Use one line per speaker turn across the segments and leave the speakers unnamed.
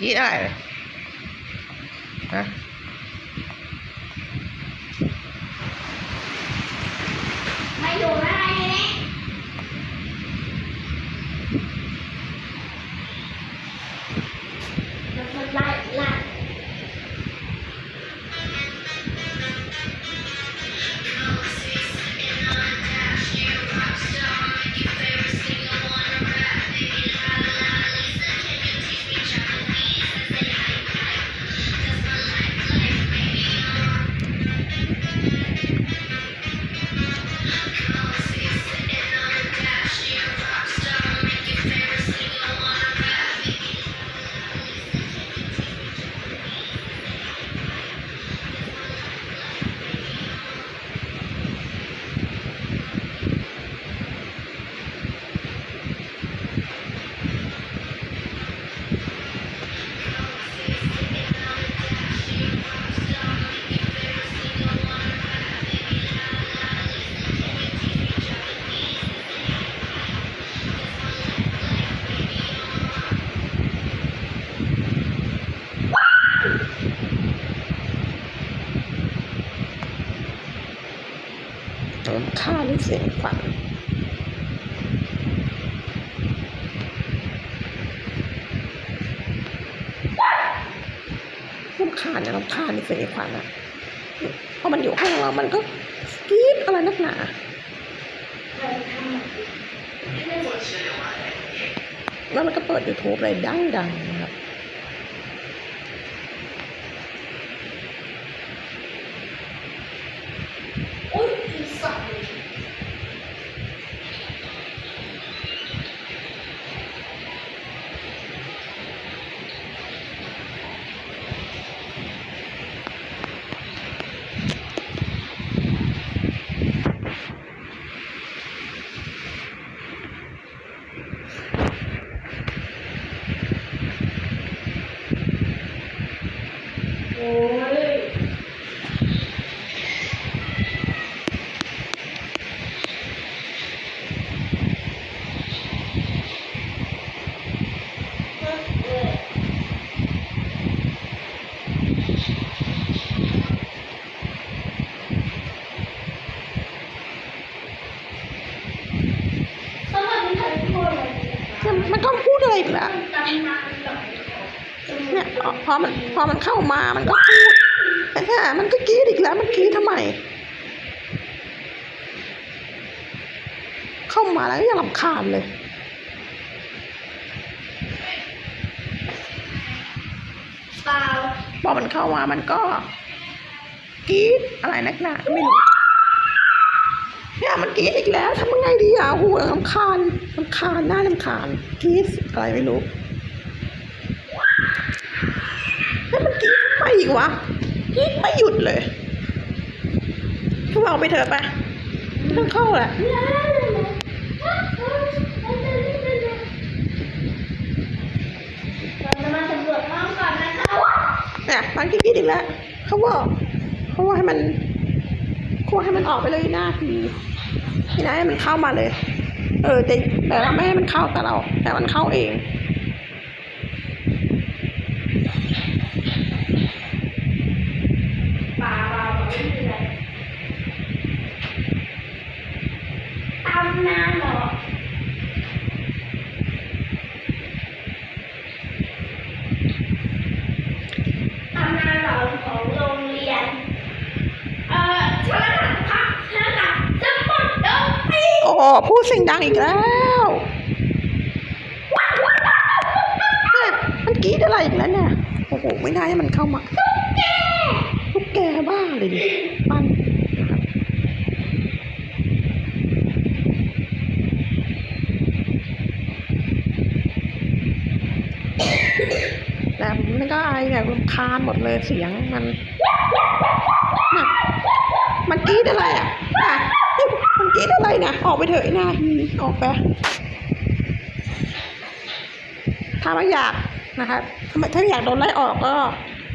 กรีดอะ โดนฆ่าด้วยเสียงขวัญรำคาญนะรำคาญในเสียงขวัญอะพอมันอยู่ห้องเรา มันก็กรี๊ดอะไรนักหนาแล้วมันก็เปิด YouTube เลยดังๆนะครับ
อุ้ยอีสัตว์ โอ้ย สวัสดีค่ะทุกคนวันนี้นะคะ
มันก็พูดอะไรอีกแล้ว
ตำนานหลอย
เนี่ยพอมันพอมันเข้ามามันก็พูดแต่เนี่ยมันก็กรีดอีกแล้ว มันกรีดทำไม เข้ามาแล้วก็ยังรำคาญเลย
เปล่า
พอมันเข้ามามันก็กรีดอะไรนักหนาก็ไม่รู้เนี่ยมันกรีดอีกแล้วทำยังไงดีอะโอ้โหรำคาญรำคาญน่ารำคาญกรีดอะไรไม่รู้ แล้วมันกรีดไมอีกวะกรีดไม่หยุดเลยก็วางไปเถอะไปไม่ต้องเข้าแหละ
เราจะมาสำรวจห้องก่อนนะคะ
เนี่ยมันกรีดอีกแล้วเขาบอกเขาว่าให้มันเขาว่าให้มันออกไปเลยหน้าทีที่ไหนให้มันเข้ามาเลย เออแต่แต่เราไม่ให้มันเข้าแต่เรา แต่มันเข้าเอง
เปล่าเปล่าไม่มีอะไรตำนานเหรอตำนานเหรอของโรงเรียน เอ่อชนะพักชนะจะหมดดนตรี
โอ้ พูดเสียงดังอีกแล้วมันกรีดอะไรอีกแล้วเนี่ย โอ้โห ไม่น่าให้มันเข้ามาลูกแกบ้าเลยดิมันแต่มันก็ไอเนี่ยรำคาญหมดเลยเสียงมัน มันกรีดอะไรอะ กรีดอะไรนะ ออกไปเถอะนาทีออกไป ถ้าไม่อยากนะคะถ้าไม่ถ้าอยากโดนไล่ออกก็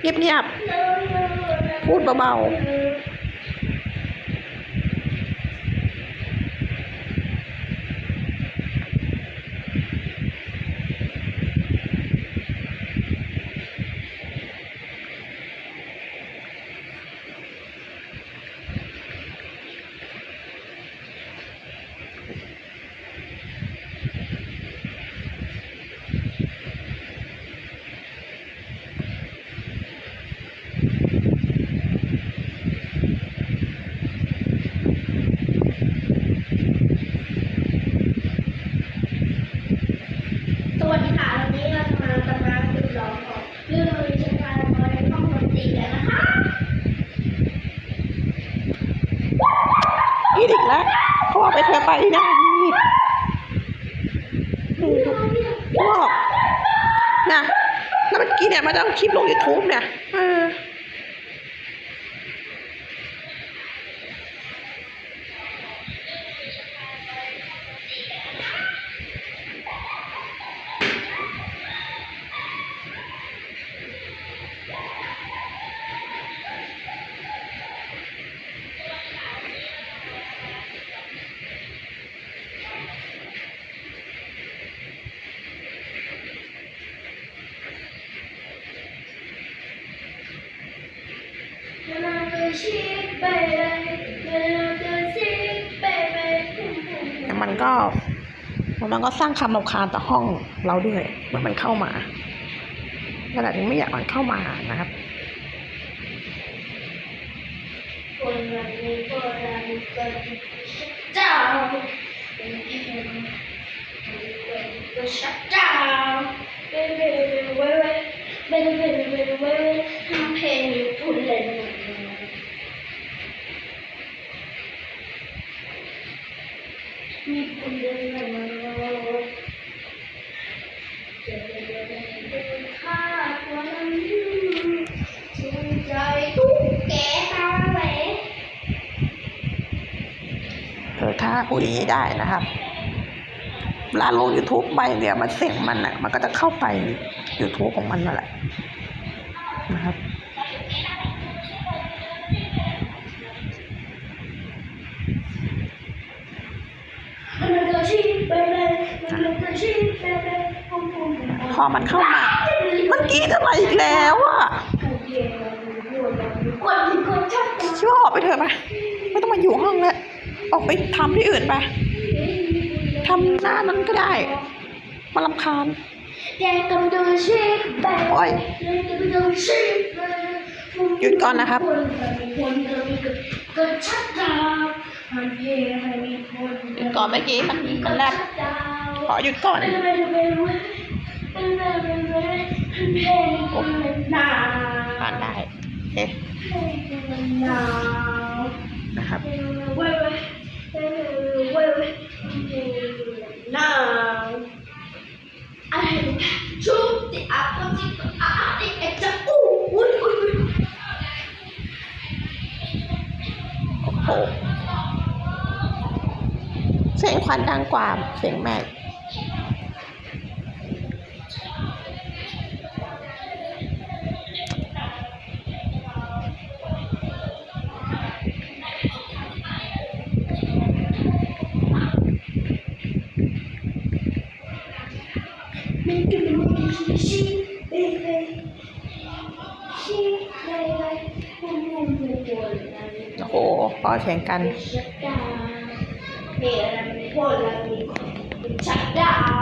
เงียบๆพูดเบาๆ ไปนะนี่ดูดูลอกนะแล้วเมื่อกี้เนี่ยมันต้องคลิปลงยูทูบเนี่ย มันก็มันก็สร้างคำรำคาญต่อห้องเราด้วยเมื่อมันเข้ามาขนาดนี้ไม่อยากมันเข้ามานะครับ
Shut down. Baby, baby, wait, wait. Baby, baby, baby, wait, wait. I'm paying you, put it in. มีคนเดินมาจะเป็นข้าตัวนั้นชื่นใจตุ๊กแกตาแหว
เออ ถ้าพูดอย่างนี้ได้นะครับเวลาลง YouTube ไปเนี่ยมันเสียงมันอะ มันก็จะเข้าไป YouTube ของมันนั่นแหละนะครับ
พ
อมันเข้ามามันกรีดอะไรอีกแล้วอะ
ชัด
คิว่าออกไปเถอะไปไม่ต้องมาอยู่ห้องแล้วออกไปทำที่อื่นไปทำหน้านั้นก็ได้มาลำคาญโอ๊ยหยุดก่อนนะครับ
ก่
อนเมื่อกี้มันมันแลบขอหยุดก่อน
ผ่า
นได้เอ๊ะ
นะ
ครับ
ชุบ
ติอัพก็จิ ควันดังกว่าเสียงแม่โอ้โหพอ
แข่ง
กัน polvere,
ciabatte. Cioè,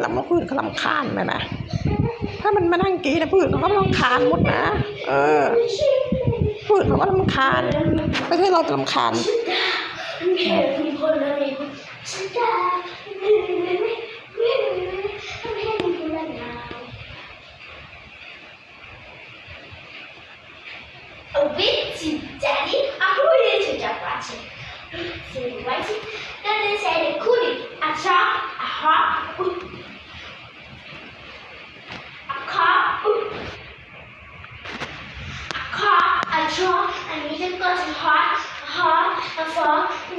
แล้วมาพูดเขาลำคาญเลยนะ ถ้ามันมานั่งกีนะพูดเขาก็ลำคาญหมดนะ เออพูดเขาก็ลำคาญ ไม่ใช่เราจะลำคาญ
เห็นมีคนเลยฉันจะไม่ไม่ไม่ไม่ไม่ไม่มีคนละนา was hot, hot, and fog,